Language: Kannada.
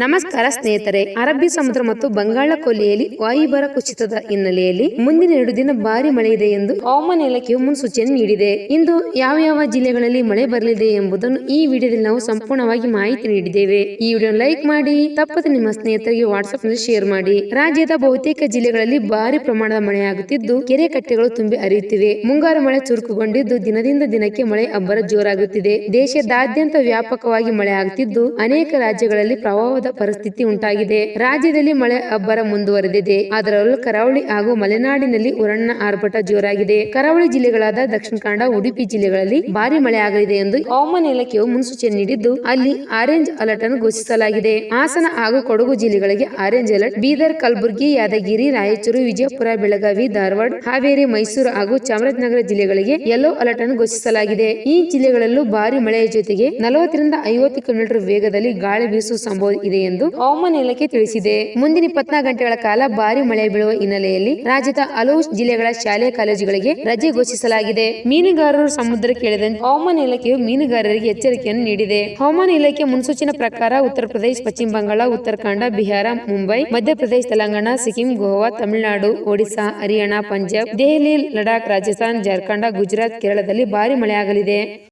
ನಮಸ್ಕಾರ ಸ್ನೇಹಿತರೆ, ಅರಬ್ಬಿ ಸಮುದ್ರ ಮತ್ತು ಬಂಗಾಳ ಕೊಲ್ಲಿಯಲ್ಲಿ ವಾಯುಭಾರ ಕುಸಿತದ ಹಿನ್ನೆಲೆಯಲ್ಲಿ ಮುಂದಿನ ಎರಡು ದಿನ ಭಾರಿ ಮಳೆ ಇದೆ ಎಂದು ಹವಾಮಾನ ಇಲಾಖೆಯು ಮುನ್ಸೂಚನೆ ನೀಡಿದೆ. ಇಂದು ಯಾವ ಯಾವ ಜಿಲ್ಲೆಗಳಲ್ಲಿ ಮಳೆ ಬರಲಿದೆ ಎಂಬುದನ್ನು ಈ ವಿಡಿಯೋದಲ್ಲಿ ನಾವು ಸಂಪೂರ್ಣವಾಗಿ ಮಾಹಿತಿ ನೀಡಿದ್ದೇವೆ. ಈ ವಿಡಿಯೋ ಲೈಕ್ ಮಾಡಿ, ತಪ್ಪದೆ ನಿಮ್ಮ ಸ್ನೇಹಿತರಿಗೆ ವಾಟ್ಸ್ಆಪ್ನಲ್ಲಿ ಶೇರ್ ಮಾಡಿ. ರಾಜ್ಯದ ಬಹುತೇಕ ಜಿಲ್ಲೆಗಳಲ್ಲಿ ಭಾರಿ ಪ್ರಮಾಣದ ಮಳೆಯಾಗುತ್ತಿದ್ದು, ಕೆರೆ ಕಟ್ಟೆಗಳು ತುಂಬಿ ಹರಿಯುತ್ತಿವೆ. ಮುಂಗಾರು ಮಳೆ ಚುರುಕುಗೊಂಡಿದ್ದು, ದಿನದಿಂದ ದಿನಕ್ಕೆ ಮಳೆ ಅಬ್ಬರ ಜೋರಾಗುತ್ತಿದೆ. ದೇಶದಾದ್ಯಂತ ವ್ಯಾಪಕವಾಗಿ ಮಳೆ ಆಗುತ್ತಿದ್ದು ಅನೇಕ ರಾಜ್ಯಗಳಲ್ಲಿ ಪ್ರವಾಹದ ಪರಿಸ್ಥಿತಿ ಉಂಟಾಗಿದೆ. ರಾಜ್ಯದಲ್ಲಿ ಮಳೆ ಅಬ್ಬರ ಮುಂದುವರೆದಿದೆ. ಅದರಲ್ಲೂ ಕರಾವಳಿ ಹಾಗೂ ಮಲೆನಾಡಿನಲ್ಲಿ ಉರಣ್ಣ ಆರ್ಭಟ ಜೋರಾಗಿದೆ. ಕರಾವಳಿ ಜಿಲ್ಲೆಗಳಾದ ದಕ್ಷಿಣ ಕನ್ನಡ, ಉಡುಪಿ ಜಿಲ್ಲೆಗಳಲ್ಲಿ ಭಾರಿ ಮಳೆ ಆಗಲಿದೆ ಎಂದು ಹವಾಮಾನ ಇಲಾಖೆಯು ಮುನ್ಸೂಚನೆ ನೀಡಿದ್ದು, ಅಲ್ಲಿ ಆರೆಂಜ್ ಅಲರ್ಟ್ ಅನ್ನು ಘೋಷಿಸಲಾಗಿದೆ. ಹಾಸನ ಹಾಗೂ ಕೊಡಗು ಜಿಲ್ಲೆಗಳಿಗೆ ಆರೆಂಜ್ ಅಲರ್ಟ್, ಬೀದರ್, ಕಲಬುರಗಿ, ಯಾದಗಿರಿ, ರಾಯಚೂರು, ವಿಜಯಪುರ, ಬೆಳಗಾವಿ, ಧಾರವಾಡ, ಹಾವೇರಿ, ಮೈಸೂರು ಹಾಗೂ ಚಾಮರಾಜನಗರ ಜಿಲ್ಲೆಗಳಿಗೆ ಯೆಲ್ಲೋ ಅಲರ್ಟ್ ಅನ್ನು ಘೋಷಿಸಲಾಗಿದೆ. ಈ ಜಿಲ್ಲೆಗಳಲ್ಲೂ ಭಾರಿ ಮಳೆಯ ಜೊತೆಗೆ ನಲವತ್ತರಿಂದ ಐವತ್ತು ಕಿಲೋಮೀಟರ್ ವೇಗದಲ್ಲಿ ಗಾಳಿ ಬೀಸುವ ಸಂಭವ ಇದೆ. ಎಂದು ಹವಾಮಾನ ಇಲಾಖೆ ತಿಳಿಸಿದೆ. ಮುಂದಿನ ಇಪ್ಪತ್ನಾಲ್ಕು ಗಂಟೆಗಳ ಕಾಲ ಭಾರಿ ಮಳೆ ಬೀಳುವ ಹಿನ್ನೆಲೆಯಲ್ಲಿ ರಾಜ್ಯದ ಹಲವು ಜಿಲ್ಲೆಗಳ ಶಾಲೆ ಕಾಲೇಜುಗಳಿಗೆ ರಜೆ ಘೋಷಿಸಲಾಗಿದೆ. ಮೀನುಗಾರರು ಸಮುದ್ರ ಕೇಳಿದಂತೆ ಹವಾಮಾನ ಇಲಾಖೆಯು ಮೀನುಗಾರರಿಗೆ ಎಚ್ಚರಿಕೆಯನ್ನು ನೀಡಿದೆ. ಹವಾಮಾನ ಇಲಾಖೆ ಮುನ್ಸೂಚನೆ ಪ್ರಕಾರ ಉತ್ತರ ಪ್ರದೇಶ, ಪಶ್ಚಿಮ ಬಂಗಾಳ, ಉತ್ತರಾಖಂಡ, ಬಿಹಾರ, ಮುಂಬೈ ಮಧ್ಯಪ್ರದೇಶ ತೆಲಂಗಾಣ, ಸಿಕ್ಕಿಂ, ಗೋವಾ, ತಮಿಳುನಾಡು, ಒಡಿಶಾ, ಹರಿಯಾಣ, ಪಂಜಾಬ್, ದೆಹಲಿ, ಲಡಾಖ್, ರಾಜಸ್ಥಾನ್, ಜಾರ್ಖಂಡ, ಗುಜರಾತ್, ಕೇರಳದಲ್ಲಿ ಭಾರಿ ಮಳೆಯಾಗಲಿದೆ.